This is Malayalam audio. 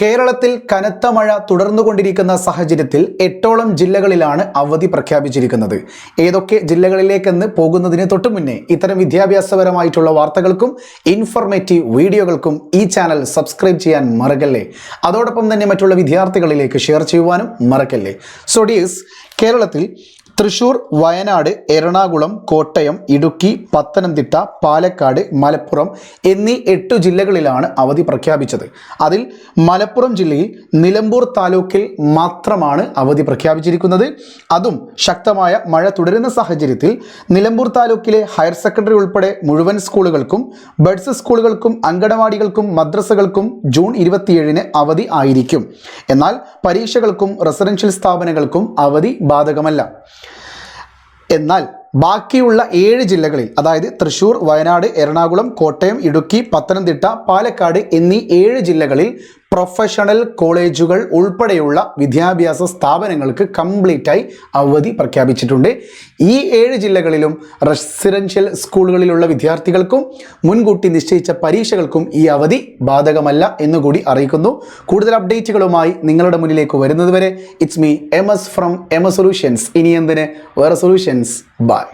കേരളത്തിൽ കനത്ത മഴ തുടർന്നുകൊണ്ടിരിക്കുന്ന സാഹചര്യത്തിൽ എട്ടോളം ജില്ലകളിലാണ് അവധി പ്രഖ്യാപിച്ചിരിക്കുന്നത്. ഏതൊക്കെ ജില്ലകളിലേക്കെന്ന് പോകുന്നതിന് തൊട്ടു മുന്നേ ഇത്തരം വിദ്യാഭ്യാസപരമായിട്ടുള്ള വാർത്തകൾക്കും ഇൻഫർമേറ്റീവ് വീഡിയോകൾക്കും ഈ ചാനൽ സബ്സ്ക്രൈബ് ചെയ്യാൻ മറക്കല്ലേ? അതോടൊപ്പം തന്നെ മറ്റുള്ള വിദ്യാർത്ഥികളിലേക്ക് ഷെയർ ചെയ്യുവാനും മറക്കല്ലേ? സോ കേരളത്തിൽ തൃശൂർ വയനാട് എറണാകുളം കോട്ടയം ഇടുക്കി പത്തനംതിട്ട പാലക്കാട് മലപ്പുറം എന്നീ എട്ട് ജില്ലകളിലാണ് അവധി പ്രഖ്യാപിച്ചത്. അതിൽ മലപ്പുറം ജില്ലയിൽ നിലമ്പൂർ താലൂക്കിൽ മാത്രമാണ് അവധി പ്രഖ്യാപിച്ചിരിക്കുന്നത്. അതും ശക്തമായ മഴ തുടരുന്ന സാഹചര്യത്തിൽ നിലമ്പൂർ താലൂക്കിലെ ഹയർ സെക്കൻഡറി ഉൾപ്പെടെ മുഴുവൻ സ്കൂളുകൾക്കും ബഡ്സ് സ്കൂളുകൾക്കും അങ്കണവാടികൾക്കും മദ്രസകൾക്കും ജൂൺ ഇരുപത്തിയേഴിന് അവധി ആയിരിക്കും. എന്നാൽ പരീക്ഷകൾക്കും റെസിഡൻഷ്യൽ സ്ഥാപനങ്ങൾക്കും അവധി ബാധകമല്ല. എന്നാൽ ബാക്കിയുള്ള ഏഴ് ജില്ലകളിൽ അതായത് തൃശൂർ വയനാട് എറണാകുളം കോട്ടയം ഇടുക്കി പത്തനംതിട്ട പാലക്കാട് എന്നീ ഏഴ് ജില്ലകളിൽ പ്രൊഫഷണൽ കോളേജുകൾ ഉൾപ്പെടെയുള്ള വിദ്യാഭ്യാസ സ്ഥാപനങ്ങൾക്ക് കംപ്ലീറ്റായി അവധി പ്രഖ്യാപിച്ചിട്ടുണ്ട്. ഈ ഏഴ് ജില്ലകളിലും റെസിഡൻഷ്യൽ സ്കൂളുകളിലുള്ള വിദ്യാർത്ഥികൾക്കും മുൻകൂട്ടി നിശ്ചയിച്ച പരീക്ഷകൾക്കും ഈ അവധി ബാധകമല്ല എന്നുകൂടി അറിയിക്കുന്നു. കൂടുതൽ അപ്ഡേറ്റുകളുമായി നിങ്ങളുടെ മുന്നിലേക്ക് വരുന്നതുവരെ it's me M S from M S solutions ഇനി എന്തിന്? വേറെ സൊല്യൂഷൻസ് ബൈ